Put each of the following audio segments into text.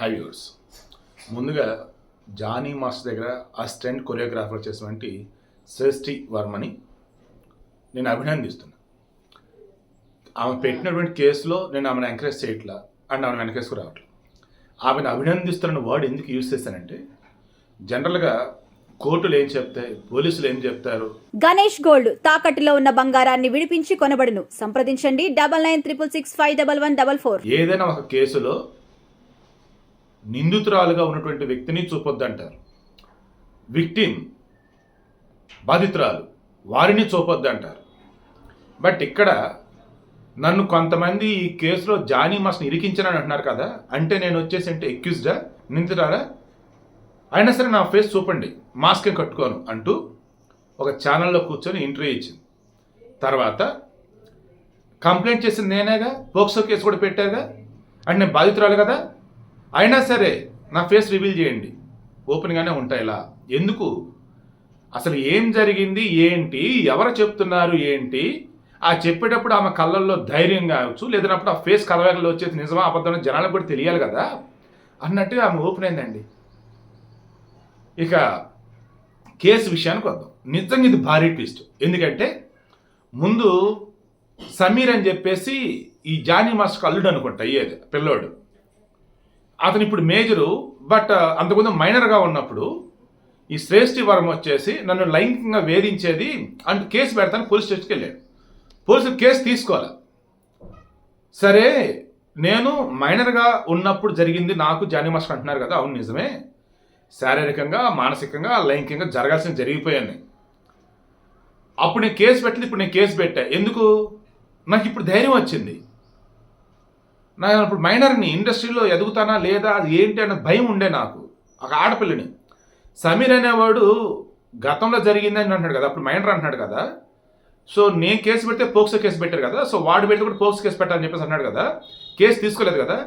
High viewers ముందుగా Jani master దగ్గర assistant choreographer చేసినటువంటి శ్రేష్ఠి వర్మని నేను అభినందిస్తున్నా. ఆమె పెట్టినటువంటి కేసులో నేను ఆమెను ఎంకరేజ్ చేయట్లా అండ్ ఆమెను వెనకేసుకు రావట్లేదు ఆమెను అభినందిస్తున్న వర్డ్ ఎందుకు యూజ్ చేశానంటే జనరల్గా కోర్టులు ఏం చెప్తాయి పోలీసులు ఏం చెప్తారు? గణేష్ గోల్డ్ తాకట్టులో ఉన్న బంగారాన్ని విడిపించి కొనబడును. సంప్రదించండి double nine triple six five double one double four ఏదైనా ఒక కేసులో నిందితురాలుగా ఉన్నటువంటి వ్యక్తిని చూపొద్దంటారు విక్టిమ్ బాధితురాలు వారిని చూపొద్దంటారు బట్ ఇక్కడ నన్ను కొంతమంది ఈ కేసులో జానీ మాస్ని ఇరికించానని అంటున్నారు కదా అంటే నేను వచ్చేసి అంటే ఎక్యూజ్డా నిందితురాలా? అయినా సరే నా ఫేస్ చూపండి మాస్క్ కట్టుకోను అంటూ ఒక ఛానల్లో కూర్చొని ఇంటర్వ్యూ ఇచ్చింది. తర్వాత కంప్లైంట్ చేసింది నేనేగా పోక్సో కేసు కూడా పెట్టారుగా? అంటే నేను బాధితురాలు కదా అయినా సరే నా ఫేస్ రివీల్ చేయండి. ఓపెన్గానే ఉంటాయి ఇలా. ఎందుకు? అసలు ఏం జరిగింది? ఏంటి? ఎవరు చెప్తున్నారు? ఏంటి? ఆ చెప్పేటప్పుడు ఆమె కళ్ళల్లో ధైర్యం కావచ్చు లేదన్నప్పుడు ఆ ఫేస్ కలవేకల్లో వచ్చేది నిజమా అబద్ధం జనాలకు కూడా తెలియాలి కదా. అన్నట్టుగా ఆమె ఓపెన్ అయిందండి. ఇక కేసు విషయానికి వద్దాం. నిజంగా ఇది భారీ ట్విస్ట్ ఎందుకంటే ముందు సమీర్ అని చెప్పేసి ఈ జానీ మాస్టర్ అల్లుడు అనుకుంటా అయ్యేది పిల్లోడు. అతను ఇప్పుడు మేజరు బట్ అంతకుముందు మైనర్గా ఉన్నప్పుడు ఈ శ్రేష్ఠి వరం వచ్చేసి నన్ను లైంగికంగా వేధించేది అంటూ కేసు పెడతాను పోలీస్ స్టేషన్కి వెళ్ళాడు. పోలీసులు కేసు తీసుకోవాలి. సరే నేను మైనర్గా ఉన్నప్పుడు జరిగింది నాకు జానీ మాస్టర్ అంటున్నారు కదా అవును నిజమే. శారీరకంగా మానసికంగా లైంగికంగా జరగాల్సిన జరిగిపోయాను అప్పుడు నేను కేసు పెట్టలేదు ఇప్పుడు నేను కేసు పెట్టా. ఎందుకు? నాకు ఇప్పుడు ధైర్యం వచ్చింది. నా ఇప్పుడు మైనర్ని ఇండస్ట్రీలో ఎదుగుతానా లేదా? అది ఏంటి అన్న భయం ఉండే నాకు. ఒక ఆడపిల్లని. సమీర్ అనేవాడు గతంలో జరిగిందని అంటున్నాడు కదా అప్పుడు మైనర్ అంటున్నాడు కదా. సో నేను కేసు పెడితే పోక్సో కేసు పెట్టారు కదా సో వాడు పెడితే కూడా పోక్సో కేసు పెట్టాలని చెప్పేసి అన్నాడు కదా కేసు తీసుకోలేదు కదా.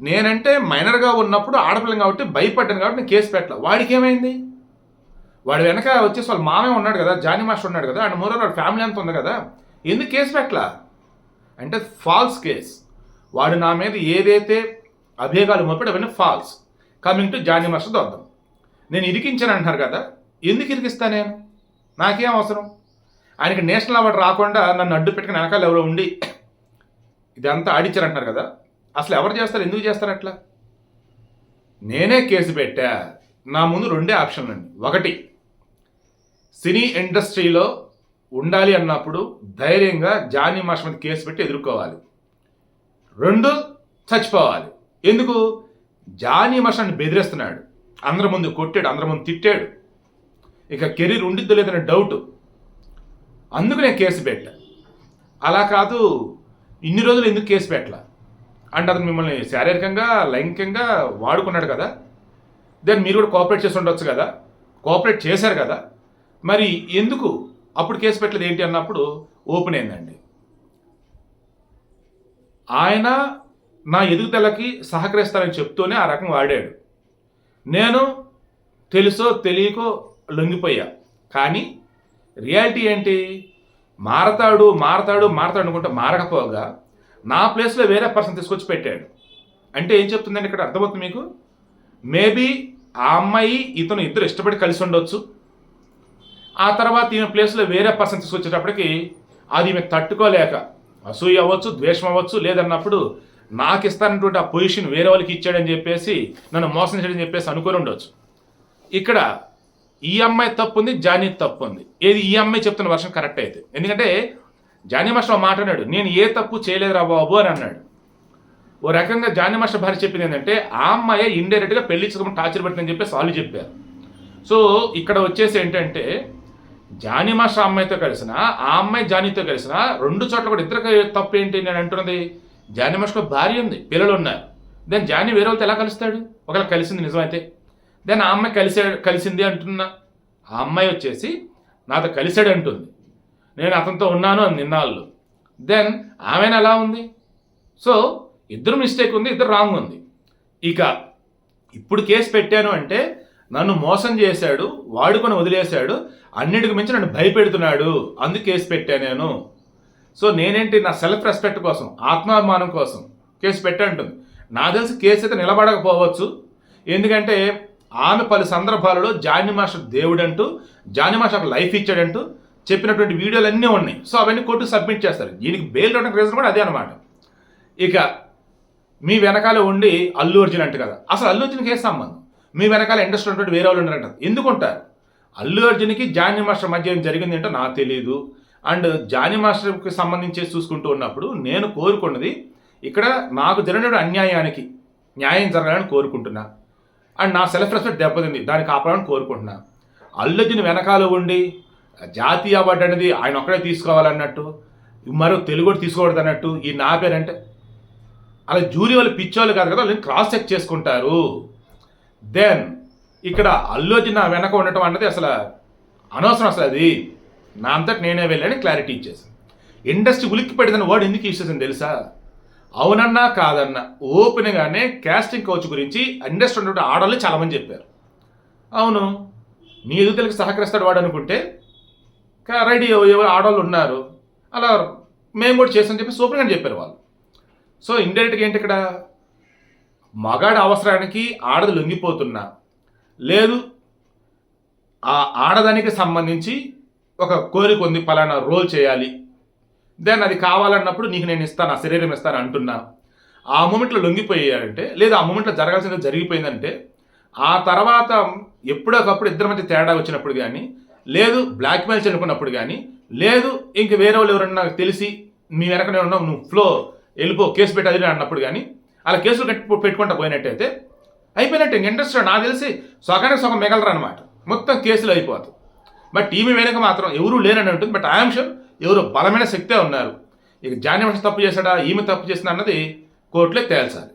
నేనంటే మైనర్గా ఉన్నప్పుడు ఆడపిల్లని కాబట్టి భయపడ్డాను కాబట్టి నేను కేసు పెట్టలే. వాడికి ఏమైంది? వాడి వెనక వచ్చేసి వాళ్ళ మామే ఉన్నాడు కదా జానీ మాస్టర్ ఉన్నాడు కదా అండ్ మోరో వాడి ఫ్యామిలీ అంతా ఉంది కదా. ఎందుకు కేసు పెట్టలా? అంటే ఫాల్స్ కేస్ వాడు నా మీద ఏదైతే అభేగాలు మోపాడు అవన్నీ false coming to Jani master దొద్దం నేను ఇరికించాను అంటున్నారు కదా ఎందుకు ఇరికిస్తాను నేను? నాకేం అవసరం? ఆయనకి నేషనల్ అవార్డు రాకుండా నన్ను అడ్డు పెట్టుకుని వెనకాల ఎవరో ఉండి ఇదంతా ఆడిచ్చారు అంటున్నారు కదా అసలు ఎవరు చేస్తారు ఎందుకు చేస్తారు అట్లా? నేనే కేసు పెట్టా. నా ముందు రెండే ఆప్షన్లు అండి ఒకటి సినీ ఇండస్ట్రీలో ఉండాలి అన్నప్పుడు ధైర్యంగా జానీ మాస్టర్ మీద కేసు పెట్టి ఎదుర్కోవాలి. రెండు చచ్చిపోవాలి. ఎందుకు? జానీ మషాన్ని బెదిరిస్తున్నాడు. అందరి ముందు కొట్టాడు అందరి ముందు తిట్టాడు. ఇక కెరీర్ ఉండిద్దో లేదనే డౌట్ అందుకు నేను కేసు పెట్టా. అలా కాదు ఇన్ని రోజులు ఎందుకు కేసు పెట్టలా? అంటే అతను మిమ్మల్ని శారీరకంగా లైంగికంగా వాడుకున్నాడు కదా. దెన్ మీరు కూడా కోఆపరేట్ చేసి ఉండొచ్చు కదా. కోఆపరేట్ చేశారు కదా. మరి ఎందుకు? అప్పుడు కేసు పెట్టలేదు ఏంటి అన్నప్పుడు ఓపెన్ అయిందండి. ఆయన నా ఎదుగుదలకి సహకరిస్తానని చెప్తూనే ఆ రకం వాడాడు. నేను తెలుసో తెలియకో లొంగిపోయా. కానీ రియాలిటీ ఏంటి? మారతాడు మారతాడు మారతాడు అనుకుంటే మారకపోగా నా ప్లేస్లో వేరే పర్సన్ తీసుకొచ్చి పెట్టాడు. అంటే ఏం చెప్తుందండి ఇక్కడ అర్థమవుతుంది మీకు? మేబీ ఆ అమ్మాయి ఇతను ఇద్దరు ఇష్టపడి కలిసి ఉండొచ్చు. ఆ తర్వాత ఈమె ప్లేస్లో వేరే పర్సన్ తీసుకొచ్చేటప్పటికి అది ఈమె తట్టుకోలేక అసూయ అవ్వచ్చు ద్వేషం అవ్వచ్చు లేదన్నప్పుడు నాకు ఇస్తానటువంటి ఆ పొజిషన్ వేరే వాళ్ళకి ఇచ్చాడని చెప్పేసి నన్ను మోసం చేయడని చెప్పేసి అనుకుని ఉండొచ్చు. ఇక్కడ ఈ అమ్మాయి తప్పు ఉంది జానీ తప్పు ఉంది ఏది ఈ అమ్మాయి చెప్తున్న వర్షం కరెక్ట్ అయితే. ఎందుకంటే జానీ మాస్టర్ మాట్లాడాడు నేను ఏ తప్పు చేయలేదురా బాబు అని అన్నాడు. ఓ రకంగా జానీ మాస్టర్ భార్య చెప్పింది ఏంటంటే ఆ అమ్మాయి ఇండైరెక్ట్గా పెళ్ళి చేసుకోమని టార్చర్ పెట్టిందని చెప్పేసి వాళ్ళు చెప్పారు. సో ఇక్కడ వచ్చేసి ఏంటంటే జానీ మాస్టర్ అమ్మాయితో కలిసిన ఆ అమ్మాయి జానీతో కలిసిన రెండు చోట్ల కూడా ఇద్దరికి తప్పు ఏంటి నేను అంటున్నది? జానీ మాస్టర్ భార్య ఉంది పిల్లలు ఉన్నారు. దెన్ జానీ వేరే వాళ్ళతో ఎలా కలుస్తాడు? ఒకవేళ కలిసింది నిజమైతే. దెన్ ఆ అమ్మాయి కలిసాడు కలిసింది అంటున్నా. ఆ అమ్మాయి వచ్చేసి నాతో కలిసాడు అంటుంది. నేను అతనితో ఉన్నాను అని నిన్నాళ్ళు దెన్ ఆమెను ఎలా ఉంది? సో ఇద్దరు మిస్టేక్ ఉంది ఇద్దరు రాంగ్ ఉంది. ఇక ఇప్పుడు కేసు పెట్టాను అంటే నన్ను మోసం చేశాడు వాడుకొని వదిలేశాడు అన్నిటికి మించి నన్ను భయపెడుతున్నాడు. అందుకు కేసు పెట్టాను నేను. సో నేనేంటి నా సెల్ఫ్ రెస్పెక్ట్ కోసం ఆత్మాభిమానం కోసం కేసు పెట్టంటుంది నా తెలిసి కేసు అయితే నిలబడకపోవచ్చు. ఎందుకంటే ఆమె పలు సందర్భాలలో జానీ మాస్టర్ దేవుడంటూ జానీ మాస్టర్ లైఫ్ ఇచ్చాడంటూ చెప్పినటువంటి వీడియోలు అన్నీ ఉన్నాయి. సో అవన్నీ కోర్టు సబ్మిట్ చేస్తారు. దీనికి బెయిల్ రావడానికి రీజన్ కూడా అదే అనమాట ఇక మీ వెనకాల ఉండి అల్లు అర్జున్ అంట కదా. అసలు అల్లు అర్జున్కి ఏ సంబంధం? మీ వెనకాల ఇండస్ట్రీ ఉన్నటువంటి వేరే వాళ్ళు ఉన్నారంట. ఎందుకుంటారు? అల్లు అర్జున్కి జానీ మాస్టర్ మధ్య ఏం జరిగింది ఏంటో నాకు తెలియదు అండ్ జానీ మాస్టర్కి సంబంధించి చూసుకుంటూ ఉన్నప్పుడు నేను కోరుకున్నది ఇక్కడ నాకు జరిగిన అన్యాయానికి న్యాయం జరగాలని కోరుకుంటున్నా. అండ్ నా సెల్ఫ్ రెస్పెక్ట్ దెబ్బతింది. దాన్ని కాపాడాలని కోరుకుంటున్నా. అల్లు అర్జున్ వెనకాల ఉండి జాతీయ అవార్డు అనేది ఆయన ఒక్కడే తీసుకోవాలన్నట్టు మరో తెలుగు కూడా తీసుకోకూడదు అన్నట్టు ఈ నా పేరంటే అలా జూరీ వాళ్ళు పిచ్చోళ్ళు కాదు కదా వాళ్ళని క్రాస్ చెక్ చేసుకుంటారు. దెన్ ఇక్కడ అల్లు అర్జున్ నా వెనక ఉండటం అన్నది అసలు అనవసరం అసలు అది. నా అంతటి నేనే వెళ్ళని క్లారిటీ ఇచ్చేసాను ఇండస్ట్రీ ఉలిక్కి పెట్టిన వర్డ్ ఎందుకు ఇచ్చేసింది చేసాను తెలుసా? అవునన్నా కాదన్నా ఓపెన్గానే క్యాస్టింగ్ కోచ్ గురించి ఇండస్ట్రీ ఉన్నటువంటి ఆడవాళ్ళు చాలామంది చెప్పారు. అవును నీ ఎదుగుదలకి సహకరిస్తాడు వాడు అనుకుంటే రెడీ ఎవరు ఆడవాళ్ళు ఉన్నారు. అలా మేము కూడా చేస్తామని చెప్పి సూపర్గా చెప్పారు వాళ్ళు. సో ఇండైరెక్ట్గా ఏంటి ఇక్కడ? మగాడి అవసరానికి ఆడది లొంగిపోతున్నా. లేదు ఆ ఆడదానికి సంబంధించి ఒక కోరిక ఉంది పలానా రోల్ చేయాలి. దెన్ అది కావాలన్నప్పుడు నీకు నేను ఇస్తాను ఆ శరీరం ఇస్తాను అంటున్నా. ఆ మూమెంట్లో లొంగిపోయారంటే లేదా ఆ మూమెంట్లో జరగాల్సింది జరిగిపోయిందంటే ఆ తర్వాత ఎప్పుడోకప్పుడు ఇద్దరి మధ్య తేడా వచ్చినప్పుడు కానీ లేదు బ్లాక్ చనుకున్నప్పుడు కానీ లేదు ఇంక వేరే వాళ్ళు ఎవరన్నా నాకు తెలిసి మీ వెనకనే ఉన్నావు నువ్వు ఫ్లో వెళ్ళిపో కేసు పెట్టి అన్నప్పుడు కానీ అలా కేసులు కట్టి పెట్టుకుంటా పోయినట్టయితే అయిపోయినట్టు ఇంక ఇంట్రెస్ట్ నాకు తెలిసి సగానికి సగం మిగలరు అనమాట మొత్తం కేసులు అయిపోతాయి. బట్ ఈమె వెనక మాత్రం ఎవరూ లేరని ఉంటుంది బట్ ఐఎమ్ షూర్ ఎవరు బలమైన శక్తే ఉన్నారు. ఇక జాన్యం తప్పు చేశాడా ఈమె తప్పు చేసిందా అన్నది కోర్టులో తేల్చాలి.